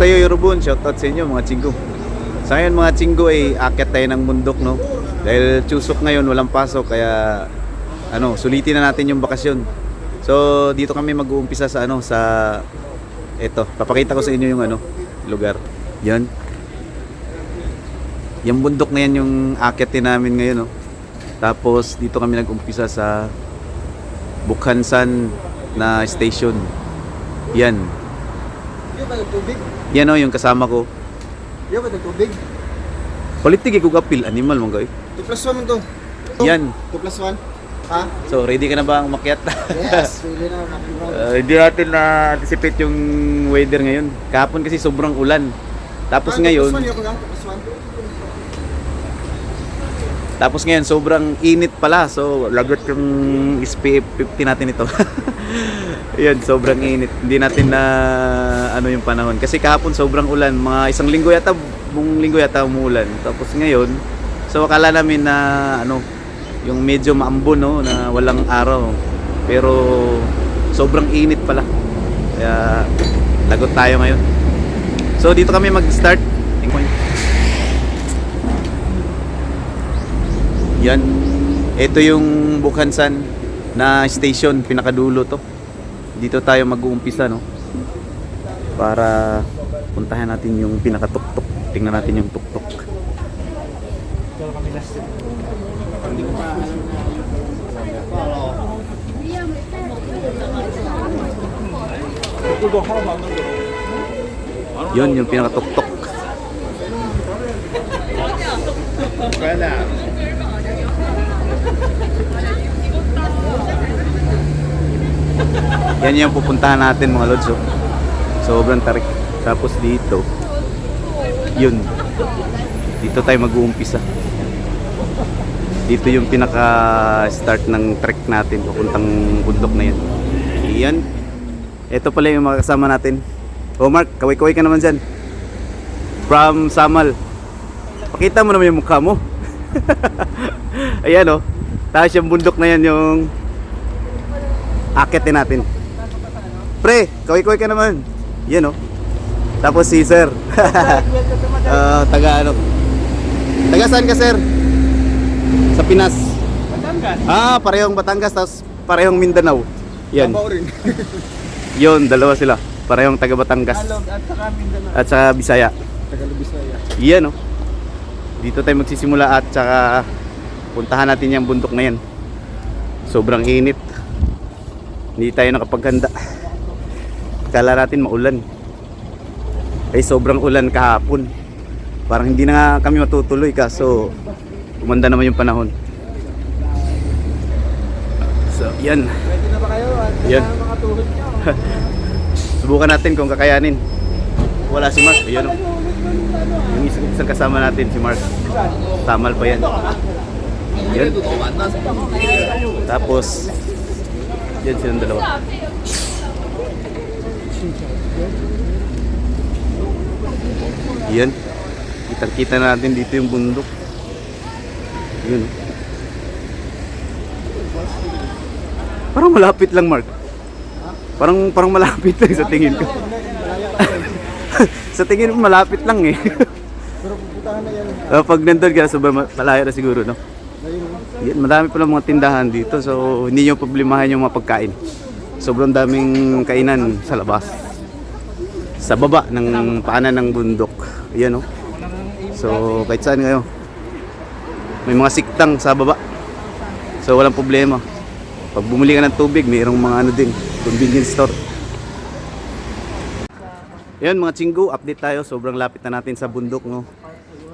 sa'yo Yorobun, shoutout sa inyo mga chinggo. Sa ngayon mga chinggo ay akyat tayo ng bundok no. Dahil chusok ngayon, walang pasok kaya ano, sulitin na natin yung bakasyon. So dito kami mag-uumpisa sa ano sa eto, papakita ko sa inyo yung ano lugar. Yan. Yung bundok na yan yung akyatin namin ngayon no. Tapos dito kami nag-umpisa sa Bukhansan na station. Yan. Ba yung tubig? Yan o, yung kasama ko. Yung ba yung tubig? Politik ikog apil, animal mong gawin. 2 plus 1 man to. Yan. 2 plus 1? Ha? So, ready ka na ba ang umakyat? Yes, really na. Uh, hindi natin na-anticipate yung weather ngayon. Kahapon kasi sobrang ulan. Tapos Ah, 2 ngayon, plus 1 yung lang, 2 plus 1. Tapos ngayon sobrang init pala. So, lagot yung SPF 50 natin ito. Yan, sobrang init. Hindi natin na ano yung panahon. Kasi kahapon sobrang ulan. Mga isang linggo yata, buong linggo yata umulan. Tapos ngayon, so akala namin na ano, yung medyo maambon no, na walang araw. Pero sobrang init pala. Kaya lagot tayo ngayon. So dito kami mag-start. Yan. Ito yung Bukhansan na station, pinakadulo to. Dito tayo mag-uumpisa, no? Para puntahan natin yung pinakatuktok. Tingnan natin yung tuktok. Yun, yung pinakatuktok. Yan yung pupuntahan natin mga lods. oh. Sobrang tarik. Tapos dito, yun. Dito tayo mag-uumpisa. Dito yung pinaka-start ng trek natin papuntang bundok na yan. Yan. Ito pala yung mga kasama natin. Oh Mark, kaway-kaway ka naman dyan. From Samal. Pakita mo naman yung mukha mo. Ayan oh. Tapos yung bundok na yan yung akitin natin. Pre, kaway-kaway ka naman. Yan oh. Tapos si sir. Ah, taga ano? Taga saan ka sir? Sa Pinas. Batangas. Ah, parehong Batangas tapos parehong Mindanao. Yan. Yun, dalawa sila. Parehong taga Batangas at saka Mindanao. at sa Bisaya. Tagalubis na yan. Yan oh. Dito tayo magsisimula at saka puntahan natin yung bundok na yan. Sobrang init. Hindi tayo nakapaghanda. Kala natin maulan. Ay sobrang ulan kahapon. Parang hindi na nga kami matutuloy kaso umanda naman yung panahon. So, yan. Ready na ba kayo? Yan. mga tuhod. Subukan natin kung kakayanin. Wala si Mark. Ayun oh. Yung isang, isang kasama natin si Mark. Tamal pa yan. Yan. Tapos, yan silang dalawa. Yan. Kitang-kita natin dito yung bundok. Yun. Parang malapit lang, Mark. Parang parang malapit lang sa tingin ko. sa tingin ko malapit lang eh. Pero pupuntahan na yan. Uh, pag nandun ka, sobrang ma- malayo na siguro, no? Yan, marami pala mga tindahan dito, so hindi nyo problemahan yung mga pagkain. Sobrang daming kainan sa labas. Sa baba ng paanan ng bundok. Yan, no? So, kahit saan kayo. May mga siktang sa baba. So, walang problema. Pag bumili ka ng tubig, mayroong mga ano din, convenience store. Yan mga chinggo, update tayo. Sobrang lapit na natin sa bundok, no?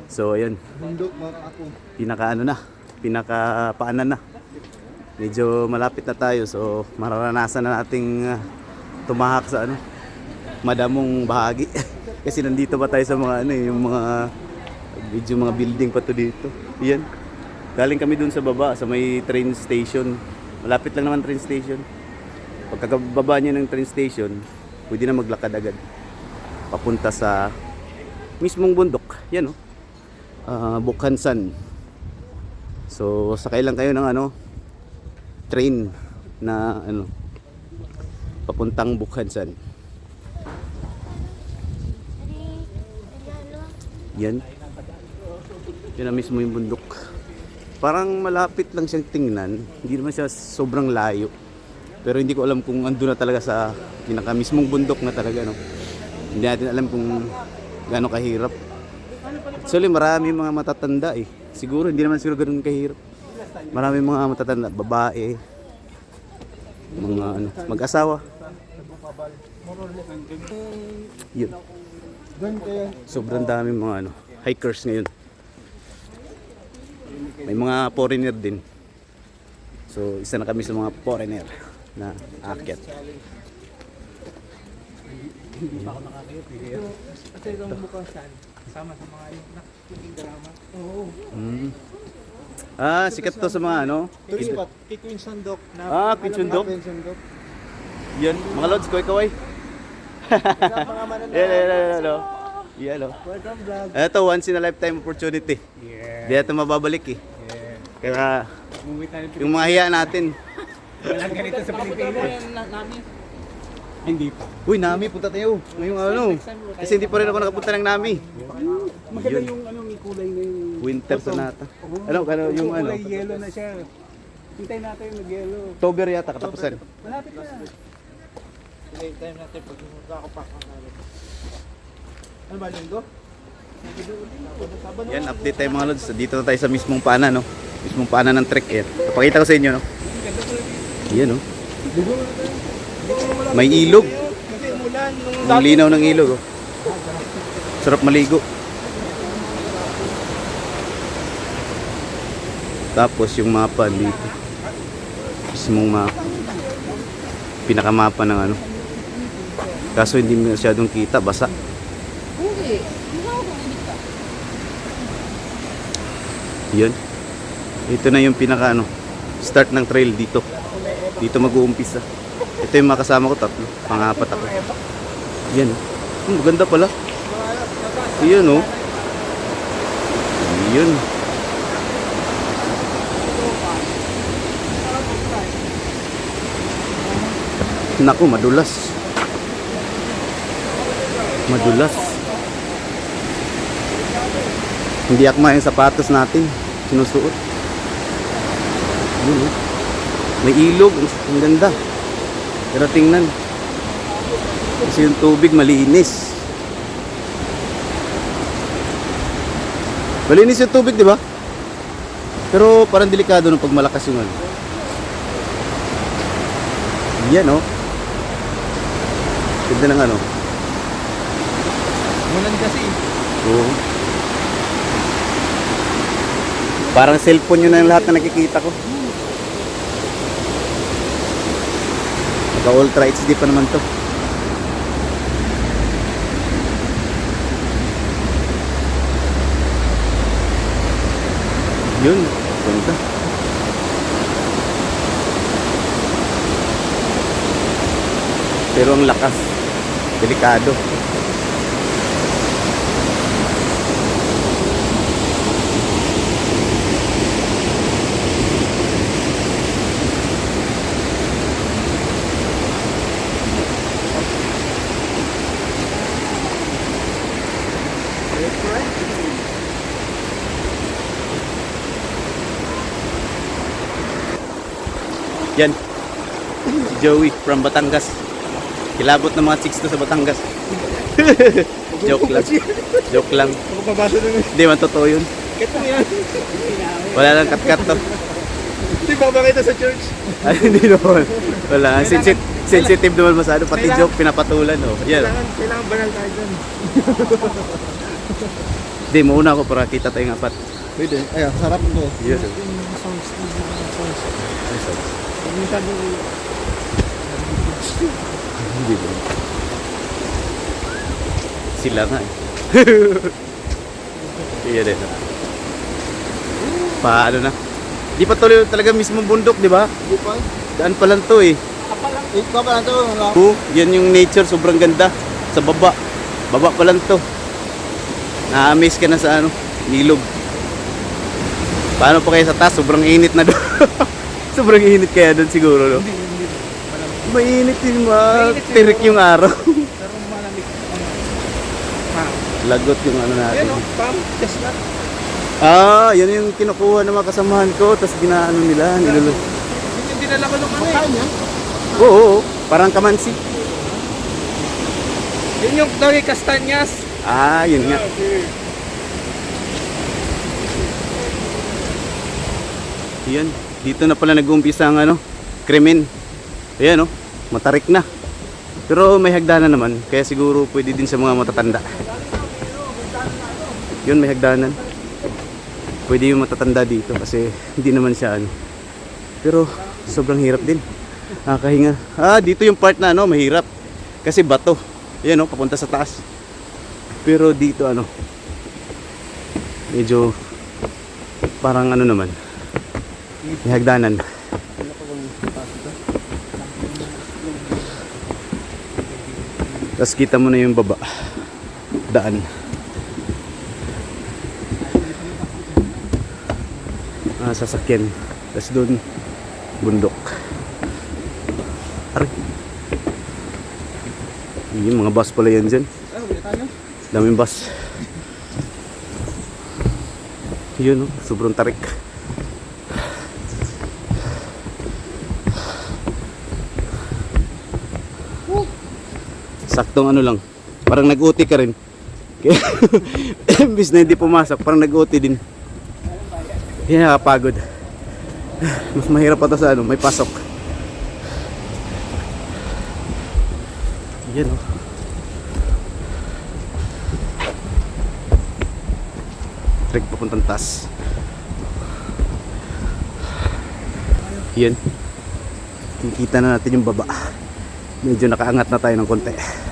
So, ayan Bundok mga ako. pinaka ano na, pinaka paanan na. Medyo malapit na tayo so mararanasan na nating ah, tumahak sa ano, madamong bahagi. Kasi nandito pa tayo sa mga ano eh, yung mga medyo mga building pa to dito. Yan. Galing kami dun sa baba sa may train station. Malapit lang naman train station. Pagkababa niya ng train station, pwede na maglakad agad. Papunta sa mismong bundok. Yan oh uh, Bukhansan. So, sakay lang kayo ng ano, train na ano, papuntang Bukhansan. Yan. Yan na mismo yung bundok. Parang malapit lang siyang tingnan. Hindi naman siya sobrang layo. Pero hindi ko alam kung ando na talaga sa pinaka mismong bundok na talaga. No? Hindi natin alam kung gaano kahirap. Actually, marami mga matatanda eh. Siguro, hindi naman siguro ganun kahirap. Marami mga matatanda, babae, mga ano, mag-asawa. Yun. Sobrang dami mga ano, hikers ngayon. May mga foreigner din. So, isa na kami sa mga foreigner na aakyat. Kasi itong bukasan, kasama sa mga yung nakikinig drama. Oo. Mm. Ah, sikat to sa mga ano? Tourist spot. Kay Queen Sandok na Ah, Pichundok. Benson Dok. Yan, mga lods, kaway kaway. Mga mananap. Yan, yan, yan, yan, oh. Yan, oh. Welcome vlog. Ito, once in a lifetime opportunity. Yeah. Hindi natin mababalik eh. Yeah. Kaya, Umuwi tayo yung mga hiya natin. Walang ganito sa Pilipinas. Hindi pa. Uy, Nami, punta tayo. Ngayong ano. Kasi hindi pa rin ako nakapunta ng Nami. Maganda Yun. yung ano, kulay na yung... Winter sonata. Ano, ano yung ano? Kulay yellow na siya. Hintay natin mag-yellow. October yata katapusan. Malapit na. Hintay natin pag kakapak ang Ano ba, linggo? Yan, update tayo mga lods. Dito na tayo sa mismong pana, no? Mismong pana ng trek air. Papakita ko sa inyo, no? Yan, no? May ilog. Ang linaw ng ilog, oh. Sarap maligo. Tapos yung mapa dito. Mismong mapa. Pinakamapa ng ano. Kaso hindi masyadong kita, basa. Yun. Ito na yung pinaka ano, start ng trail dito. Dito mag-uumpisa. Ito yung mga kasama ko, tatlo. Pangapat ako. Yan. oh. Hmm, maganda pala. Yan oh. Yun. Naku, madulas. Madulas. Hindi akma yung sapatos natin. Sinusuot. Yun oh. May ilog. Ang ganda. Pero tingnan. Kasi yung tubig malinis. Malinis yung tubig, di ba? Pero parang delikado nung pag malakas yung ano. Yan, oh. Ganda ng ano. Umulan kasi. Oo. Parang cellphone yun na yung lahat na nakikita ko. Naka Ultra HD pa naman to. Yun, ganda. Pero ang lakas, delikado. Yan. Si Joey from Batangas. Kilabot ng mga chicks to sa Batangas. Joke lang. Joke lang. Ako pabasa na Hindi man totoo yun. Ito yan. Wala lang kat-kat to. Hindi ba makita sa church? Ay, hindi naman. Wala. Sensitive, sensitive naman masyado. Pati joke pinapatulan. Oh. Yan. Kailangan, kailangan banal tayo dyan. Hindi, mauna ako para kita tayong apat. Pwede. Ay, sarap to. Yes. Yung songs, yung songs. Hindi ba? Sila nga eh. Iya din. Paano na? Di pa tuloy talaga mismo bundok, di ba? Di pa. Daan pa lang to eh. Ikaw pa lang to. Oh, yan yung nature, sobrang ganda. Sa baba. Baba pa lang to. Na-amaze ka na sa ano, nilog. Paano pa kaya sa taas? Sobrang init na doon. sobrang init kaya doon siguro, no? Hindi. Mainit din, ma. Mainit. Tirik yung araw. Pero malamig. Pam. Lagot yung ano natin. Ayan o, pam. Just not. Ah, yan yung kinukuha ng mga kasamahan ko. Tapos ginaano nila. Nilulu. Yun yung dinala ko nung ano eh. Oo, oo, oo. Parang kamansi. Yun yung Doggy Castanyas. Ah, yun nga. Yan. Dito na pala nag-uumpisa ang ano, krimen. Ayan oh, matarik na. Pero may hagdanan naman, kaya siguro pwede din sa mga matatanda. Yun, may hagdanan. Pwede yung matatanda dito kasi hindi naman siya ano. Pero sobrang hirap din. Nakakahinga. Ah, dito yung part na ano, mahirap. Kasi bato. Ayan oh, papunta sa taas. Pero dito ano, medyo parang ano naman, may hagdanan. Tapos kita mo na yung baba. Daan. Ah, sasakyan. Tapos doon, bundok. Aray. Yung mga bus pala yan dyan. Daming bus. Yun, oh, sobrang tarik. Saktong ano lang. Parang nag-uti ka rin. Kaya, imbis na hindi pumasok, parang nag-uti din. Yan nakapagod. Mas mahirap pa to sa ano, may pasok. Yan oh. Trek papuntang taas. Yan. Kikita na natin yung baba. Medyo nakaangat na tayo ng konti.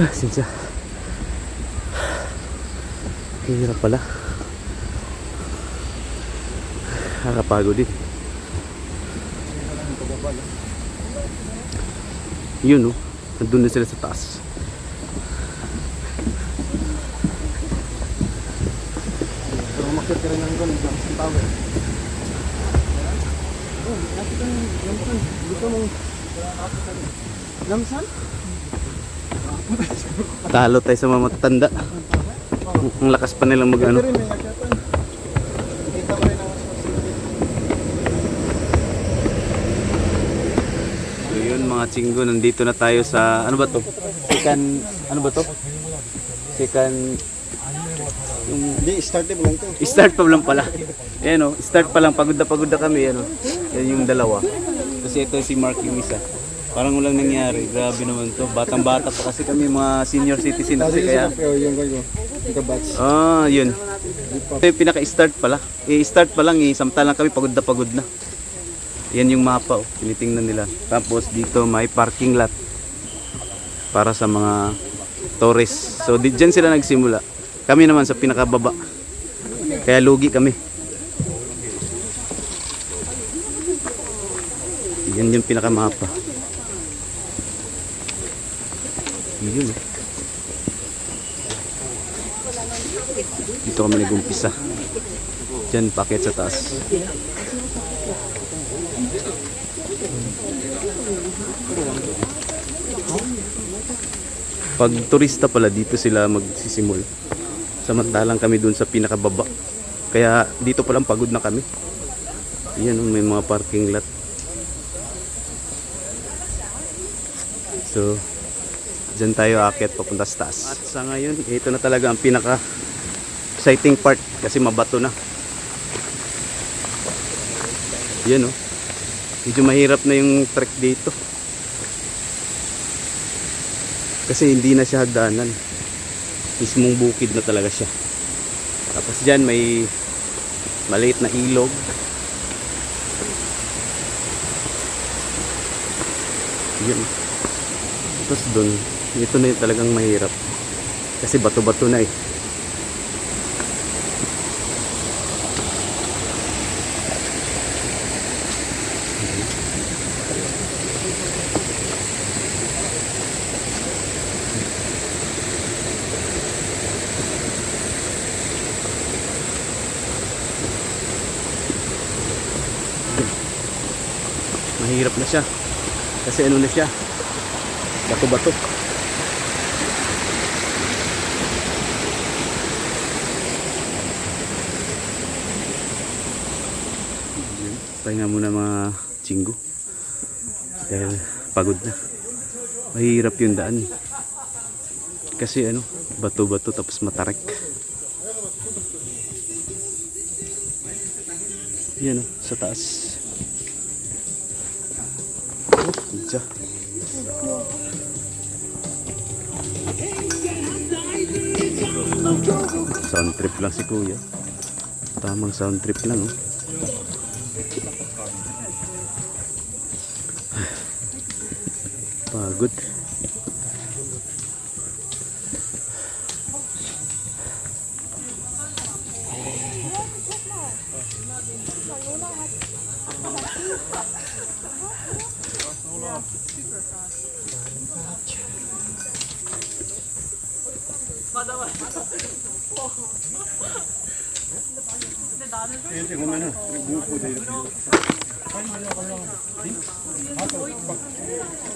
Ah, sinsya. Hirap pala. Nakakapagod din. Yun oh. Nandun na sila sa taas. Umakyat ka rin ng gano'n, ng tower. Oh, nakit ang lamsan. Dito mong... Lamsan? Talo tayo sa mga matatanda. Ang lakas pa nilang mag ano. So yun mga chinggo, nandito na tayo sa, ano ba to? Second, ano ba to? Second, yung Hindi, started mo lang ito. start pa lang pala. Ayan o, start pa lang, pagod na pagod na kami, ano. Yan yung dalawa. Kasi ito si Mark yung isa. Parang walang nangyari, grabe naman to. Batang bata pa kasi kami mga senior citizen kasi kaya. Yung. Ah, yun. Ito yung pinaka-start pala. I-start pa lang eh, samtalang kami pagod na pagod na. Yan yung mapa oh, tinitingnan nila. Tapos dito may parking lot para sa mga tourists. So di dyan sila nagsimula. Kami naman sa pinakababa. Kaya lugi kami. Yan yung pinakamapa. Yun oh. Dito kami nag-umpisa. Diyan, paket sa taas. Pag turista pala, dito sila magsisimul. Samantalang kami dun sa pinakababa. Kaya dito palang pagod na kami. Yan, oh, may mga parking lot. So, Diyan tayo akit papunta sa taas. At sa ngayon, ito na talaga ang pinaka exciting part kasi mabato na. Yan oh. Medyo mahirap na yung trek dito. Kasi hindi na siya hagdanan. Mismong bukid na talaga siya. Tapos diyan may maliit na ilog. Yan. Tapos doon, ito na yung talagang mahirap. Kasi bato-bato na eh. Mahirap na siya. Kasi ano na siya, bato-bato. Pahinga muna mga chinggo. Dahil pagod na. Mahirap yung daan. Kasi ano, bato-bato tapos matarik. Yan o, sa taas. Oh. Sound trip lang si kuya. Tamang sound trip lang oh. Pagod.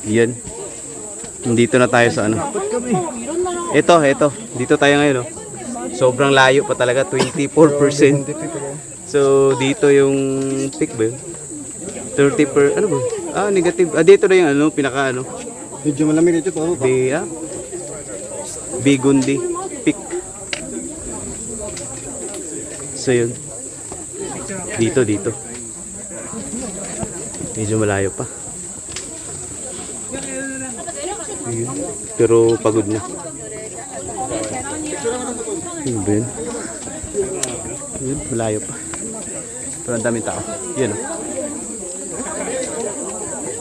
Yan. Dito na tayo sa ano. Ito, ito. Dito tayo ngayon, oh. Sobrang layo pa talaga, 24%. So, dito yung peak ba yun? 30 per, ano ba? Ah, negative. Ah, dito na yung ano, pinaka ano. Medyo malamig dito pa. Bi, ah? Bigundi. Peak. So, yun. Dito, dito. Medyo malayo pa. Ayun. Pero pagod na. Yun ba yun? Yun, malayo pa. Pero ang daming tao. Yan o.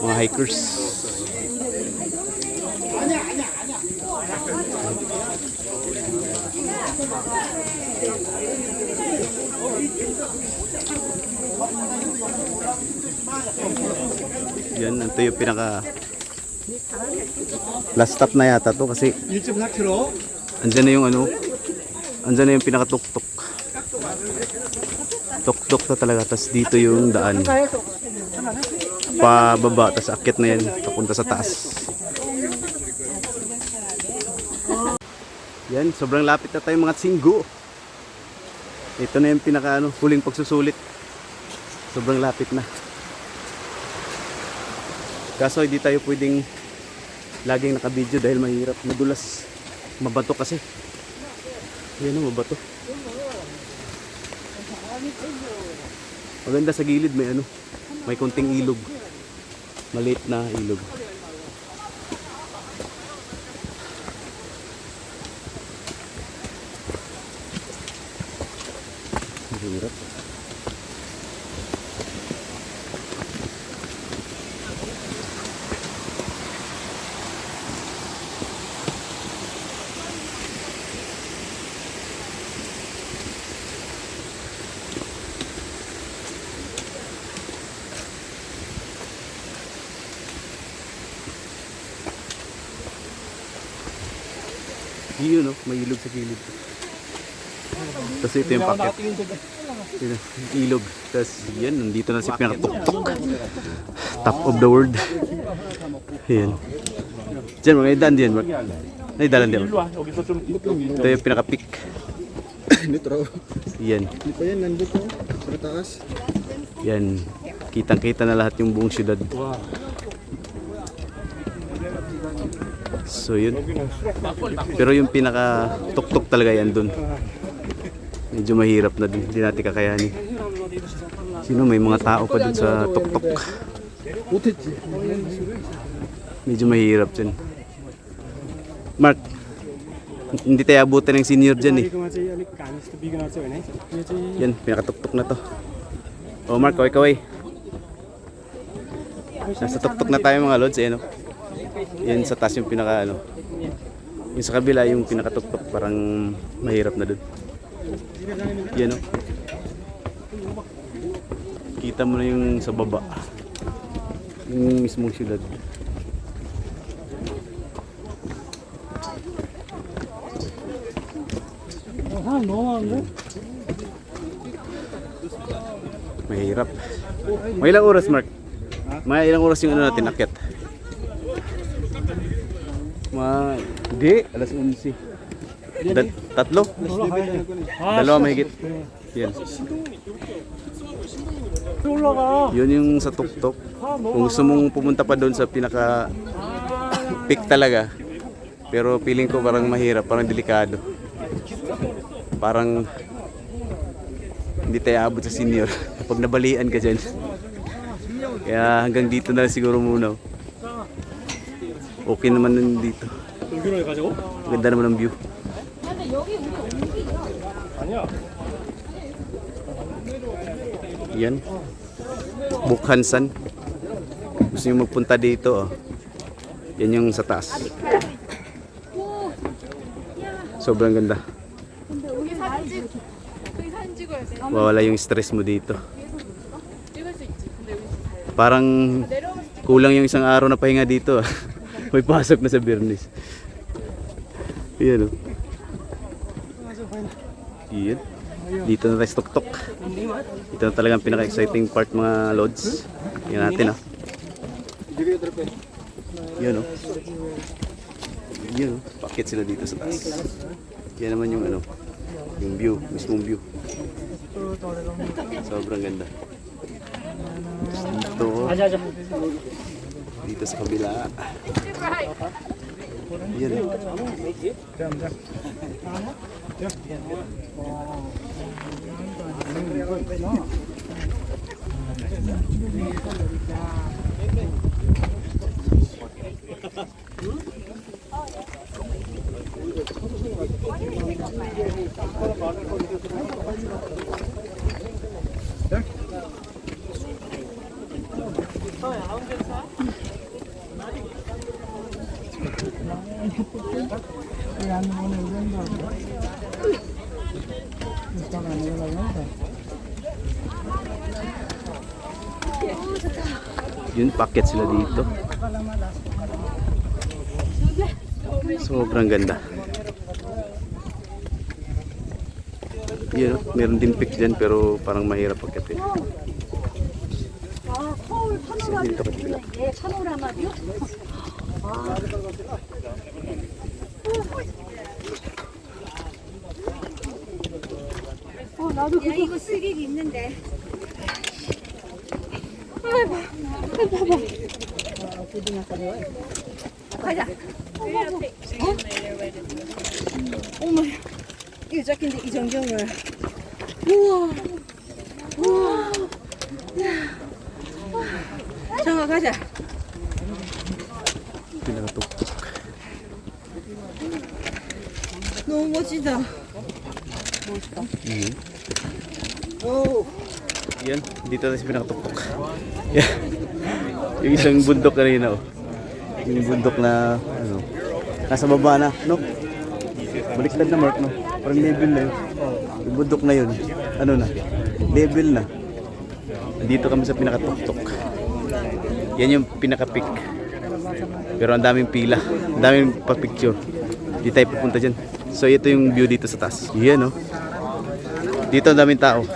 Mga hikers. Yan, ito yung pinaka last stop na yata to kasi YouTube na kilo. andyan na yung ano andyan na yung pinakatuktok. Tuktok na talaga tas dito yung daan. Pababa tas akyat na yan papunta sa taas. Yan sobrang lapit na tayo mga tsinggo ito na yung pinaka ano huling pagsusulit. Sobrang lapit na. Kaso hindi tayo pwedeng laging nakabidyo dahil mahirap madulas mabato kasi. Yan o mabato. Maganda sa gilid may ano may konting ilog. Maliit na ilog mahirap yun no may ilog sa gilid tapos ito yung packet Yun, ilog. Tapos yan, nandito na si pinakatuktok. Top of the world. Yan. Diyan, mga idan diyan. Ay, dalan diyan. Ito yung pinaka-peak. Raw. Yan. Hindi pa yan, nandito. Sa taas. Yan. Kitang-kita na lahat yung buong syudad. So yun. Pero yung pinaka tuktok talaga yan dun. Medyo mahirap na dun. Hindi natin kakayanin. Sino may mga tao pa dun sa tuktok. Medyo mahirap dyan. Mark, hindi tayo abutan ng senior dyan eh. Yan, pinakatuktok na to. Oh Mark, kaway kaway. Nasa tuktok na tayo mga lods eh no. Yan sa taas yung pinaka ano. Yung sa kabila yung pinakatuktok parang mahirap na doon. Yan o. Kita mo na yung sa baba. Yung mismong syudad. Mahirap. May ilang oras, Mark? May ilang oras yung ano natin, akit? Ma, di, alas 11. Dat, tatlo? Dalawa mahigit. Yan. Yun yung sa tuktok. Kung gusto mong pumunta pa doon sa pinaka peak talaga. Pero feeling ko parang mahirap, parang delikado. Parang hindi tayo abot sa senior kapag nabalian ka dyan. Kaya hanggang dito na siguro muna. Okay naman nun dito. Ganda naman ang view. Yan. Bukhansan. Gusto nyo magpunta dito, oh. Yan yung sa taas. Sobrang ganda. 여기 사진 찍 저기 사진 찍어야 돼. Wawala yung stress mo dito. 찍을 수 있지. 근데 여기 Parang 내려오면서 찍. kulang yung isang araw na pahinga dito. ah. May pasok na sa Bernis. Yan, oh. Yan. Dito na tayo sa tuktok. Dito na talagang pinaka-exciting part mga lods. Yan natin, ah. Yan, oh. Yan, oh. Pakit sila dito sa taas. Yan naman yung ano, yung view, mismong view. Sobrang ganda. Dito, oh. Dito sa kabila. ये Thank you. Yun, packet sila dito. Sobrang ganda. Yun, meron din pick dyan pero parang mahirap pagkat eh. So, dito ka dito. 어, 나도 그거 이거 쓰기 있는데. 아이고, 아이고, 봐봐. 가자. 어? 어머, 이거 짝인데 이 정경을. 우와, 우와. 정아 가자. Ganda. Gusto. Mm. Mm-hmm. Oh. Yan, dito na si pinakatuktok. Yan. yung isang bundok kanina oh. Yung bundok na ano, nasa baba na, no? Baliktad na mark, no? Parang level na yun. Yung bundok na yun, ano na? Level na. Dito kami sa pinakatuktok. Yan yung pinaka-peak. Pero ang daming pila, ang daming pa-picture. Hindi tayo pupunta dyan. So ito yung view dito sa taas. Yan, no? Dito ang daming tao.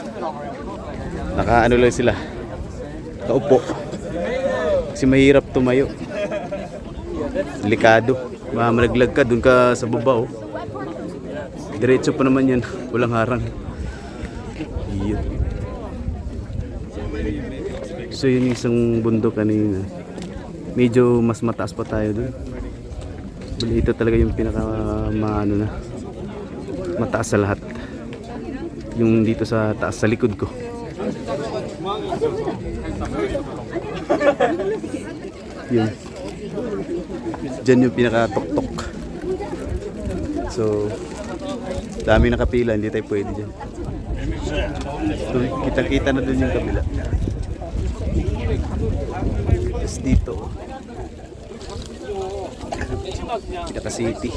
Naka ano lang sila. Kaupo. Kasi mahirap tumayo. Delikado. Mamalaglag ka, dun ka sa baba oh. Diretso pa naman yan. Walang harang. Yun. So yun isang bundok kanina. Medyo mas mataas pa tayo dun. Ito talaga yung pinaka maano na. Mataas sa lahat. Yung dito sa taas sa likod ko. Yun. Diyan yung pinaka-tok-tok. So, dami nakapila, hindi tayo pwede dyan. So, kita-kita na dun yung kabila. Tapos dito. Pinaka City.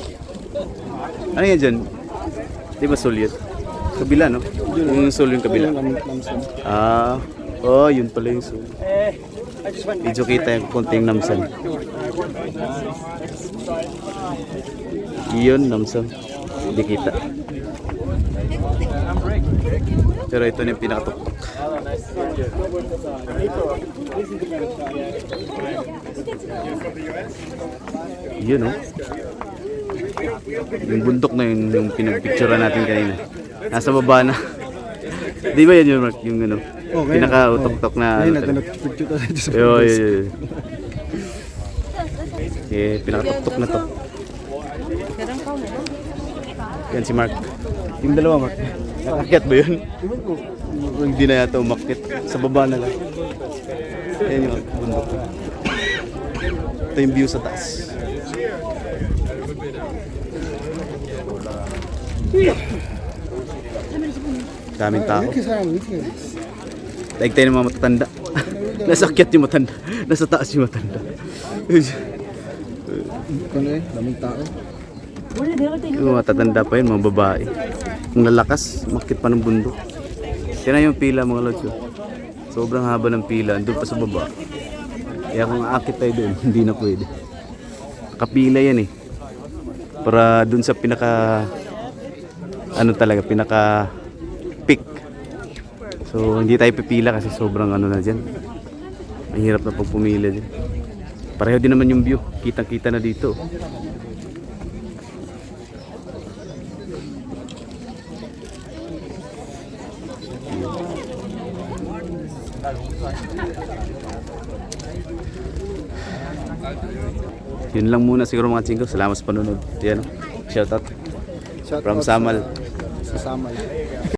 Ano yan dyan? Di ba Sulyot? Kabila, no? Yung Sul yung kabila. Ah, oh, yun pala yung Sul. Medyo kita yung konting namsan. Yun, namsan. Hindi kita. Pero ito na yung pinakatuktok. Yun, oh. Yung bundok na yun, yung pinagpicturean natin kanina. Nasa baba na. Di ba yan yung, Mark, yung ano, Oh, ngayon. Pinaka-utok-tok na. Ngayon, ano nag-picture tayo dito sa Yo, yo, yo. Okay, pinakatuktok na to. Yan si Mark. Yung dalawa, Mark. Nakakyat ba yun? Hindi na yata umakit. Sa baba na lang. Yan yung bundok. Ito yung view sa taas. Daming tao. Daig tayo ng mga matatanda. Nasa akyat yung matanda. Nasa taas yung matanda. Ano eh, daming tao. Yung matatanda pa yun, mga babae. Kung lalakas, makit pa ng bundok. Tiyan yung pila mga lods. oh. Sobrang haba ng pila, andun pa sa baba. Kaya kung aakit tayo doon, hindi na pwede. Kapila yan eh. Para dun sa pinaka ano talaga, pinaka peak. So hindi tayo pipila kasi sobrang ano na dyan. Ang hirap na pagpumila dyan. Pareho din naman yung view. Kitang-kita na dito. Yun lang muna siguro mga chingko. Salamat sa panunod. Yan. Shout from out sa- Samal. Sa Samal.